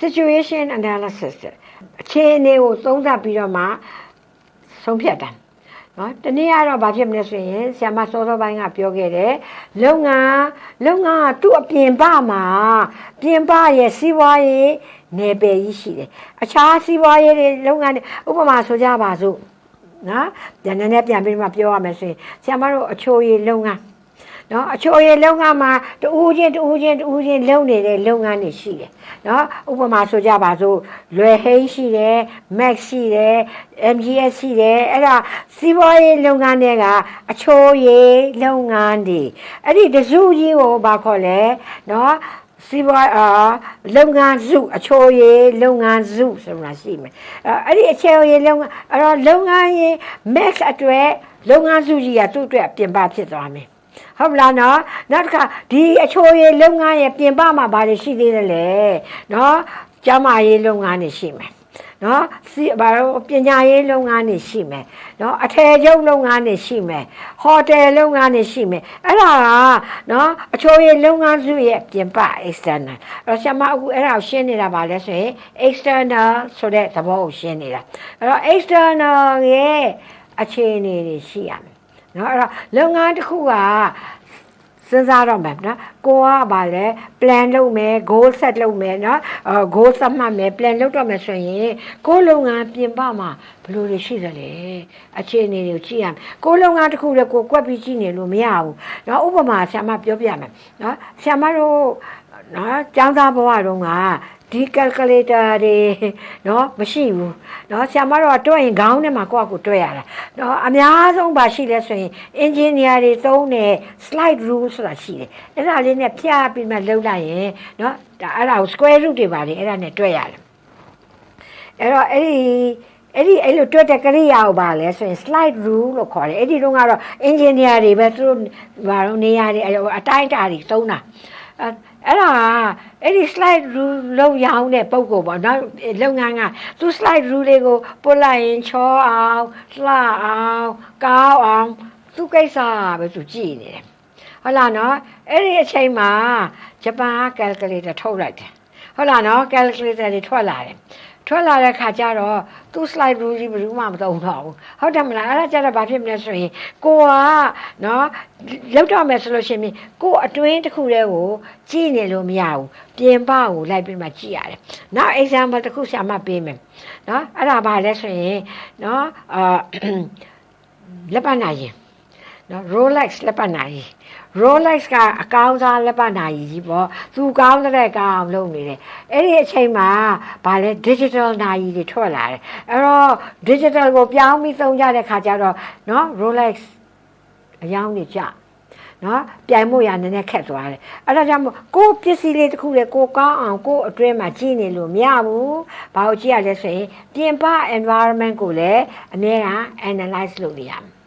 situation analysis အခြေအနေကိုသုံးသပ်ပြီးတော့မှဆုံးဖြတ်တာနော်တနည်းကတော့ဘာဖြစ်မလဲဆိုရင်ဆ iam မစောစောပိုင်းကပြောခဲ့တယ်လုပ်ငန်းလုပ်ငန်းကသူ့အပြင်ပမှာပြင်ပရဲ့စီးပွားရေးနယ်ပယ်ကြီးရှိတယ်အခြားစီးပွားရေးတွေလုပ်ငန်းတွေဥပမာဆိုကြပါစို့နော်ပြန်နည်းနည်းပြန်ပြီးမှပြောရမယ်ဆိုရင်ဆ iam မတို့အချိုရည်လုပ်ငန်း နော်အချိုရည်လုပ်ငန်းမှာတူးချင်းတူးချင်းတူးချင်းလုပ်နေတဲ့လုပ်ငန်းတွေရှိတယ်နော်ဥပမာဆိုကြပါစို့လွယ်ဟိန်းရှိတယ် max ရှိတယ် MGS ရှိတယ်အဲ့ဒါစီးပွားရေးလုပ်ငန်းတွေကအချိုရည်လုပ်ငန်းတွေအဲ့ဒီတစုကြီးကိုဘာခေါ်လဲနော်စီးပွားအာလုပ်ငန်းစု အချိုရည်လုပ်ငန်းစုဆိုတာရှိမယ်အဲ့အဲ့ဒီအချိုရည်လုပ်ငန်းအဲ့တော့လုပ်ငန်းရည် max အတွက်လုပ်ငန်းစုကြီးကသူ့အတွက်ပြင်ပဖြစ်သွားမယ် ဟုတ်မလားနော်နောက်တစ်ခါဒီအချိုရည်လုပ်ငန်းရဲ့ပြင်ပမှာဘာတွေရှိသေးတယ်လဲနော်ကျန်းမာရေးလုပ်ငန်းတွေရှိမယ်နော်စီဘာလို့ပညာရေးလုပ်ငန်းတွေရှိမယ်နော်အထည်ချုပ်လုပ်ငန်းတွေရှိမယ်ဟိုတယ်လုပ်ငန်းတွေရှိမယ်အဲ့ဒါကနော်အချိုရည်လုပ်ငန်းစုရဲ့ပြင်ပ external အဲ့တော့ဆရာမအခုအဲ့ဒါကိုရှင်းနေတာပါလဲဆိုရင် external ဆိုတဲ့သဘောကိုရှင်းနေတာအဲ့တော့ external ရဲ့အခြေအနေတွေရှိရမယ် နော်အဲ့တော့လုပ်ငန်းတစ်ခုကစဉ်းစားတော့မယ်နော်ကိုကဗာလဲ plan လုပ်မယ် goal set လုပ်မယ်နော်အဲ goal သတ်မှတ်မယ် plan လုပ်တော့မယ်ဆိုရင်ကိုယ်လုပ်ငန်းပြင်ပမှာဘယ်လိုတွေရှိသလဲအခြေအနေတွေကိုကြည့်ရမယ်ကိုယ်လုပ်ငန်းတစ်ခုလည်းကိုယ်ကွက်ပြီးကြည့်နေလို့မရဘူးနော်ဥပမာဆရာမပြောပြမယ်နော်ဆရာမတို့နော်ကျောင်းသားဘဝတုန်းက ဒီ calculator တွေเนาะမရှိဘူးเนาะဆရာမတို့ကတွက်ရင်ခေါင်းထဲမှာကိုယ့်အကူတွက်ရတာเนาะအများဆုံးပါရှိလဲဆိုရင် engineer တွေသုံးတဲ့ slide rule ဆိုတာရှိတယ်အဲ့ဒါလေးနဲ့ဖြားပြီးမှလှုပ်လိုက်ရင်เนาะဒါအဲ့ဒါကို square root တွေပါတယ်အဲ့ဒါနဲ့တွက်ရတယ်အဲ့တော့အဲ့ဒီအဲ့ဒီအဲ့လိုတွက်တဲ့ကရိယာကိုပါလဲဆိုရင် slide rule လို့ခေါ်တယ်အဲ့ဒီတော့ကတော့ engineer တွေပဲသူတို့ဘာလို့နေရာတွေအတိုင်းအတာတွေသုံးတာ အဲ့အဲ့ဒါအဲ့ဒီ slide rule လောက်ရောင်းတဲ့ပုံကိုပေါ့နော်လုပ်ငန်းကသူ slide rule လေးကိုပုတ်လိုက်ရင်ချောအောင်လှအောင်ကောင်းအောင်သူကိစ္စပဲသူကြည့်နေတယ်ဟုတ်လားနော်အဲ့ဒီအချိန်မှာဂျပန်က calculator ထုတ်လိုက်တယ်ဟုတ်လားနော် calculator တွေထွက်လာတယ် ထွက်လာတဲ့ခါကျတော့သူ slide rule ကြီးဘယ်သူမှမသုံးတော့ဘူးဟုတ်တယ်မလားအဲ့ဒါကျတော့ဘာဖြစ်မလဲဆိုရင်ကိုကနော်လောက်တော့မယ်ဆိုလို့ရှိရင်ကိုအတွင်းတစ်ခုတည်းကိုကြည့်နေလို့မရဘူးပြင်ပကိုလိုက်ပြီးမှကြည့်ရတယ်နောက် example တစ်ခုဆရာမပေးမယ်နော်အဲ့ဒါဘာလဲဆိုရင်နော်အာလက်ပတ်နိုင်ရင် နော် Rolex လက်ပတ်နိုင်ရင် Rolex ကအကောင်းစားလက်ပတ်နိုင်ကြီးပေါ့သူကောင်းတဲ့ကောင်းလုပ်နေတယ်အဲ့ဒီအချိန်မှာဗာလဲ digital နိုင်ကြီးတွေထွက်လာတယ်အဲ့တော့ digital ကိုပြောင်းပြီးသုံးကြတဲ့ခါကျတော့နော် Rolex အယောင်းနေကြနော်ပြိုင်မှုရနည်းနည်းခက်သွားတယ်အဲ့ဒါကြောင့်မို့ကိုယ်ပစ္စည်းလေးတစ်ခုလေကိုကောင်းအောင်ကိုယ်အတွင်းမှာကြည့်နေလို့မရဘူးဘာလို့ကြည့်ရလဲဆိုရင်ပြင်ပ environment ကိုလည်းအများအား analyze လုပ်နေရမယ်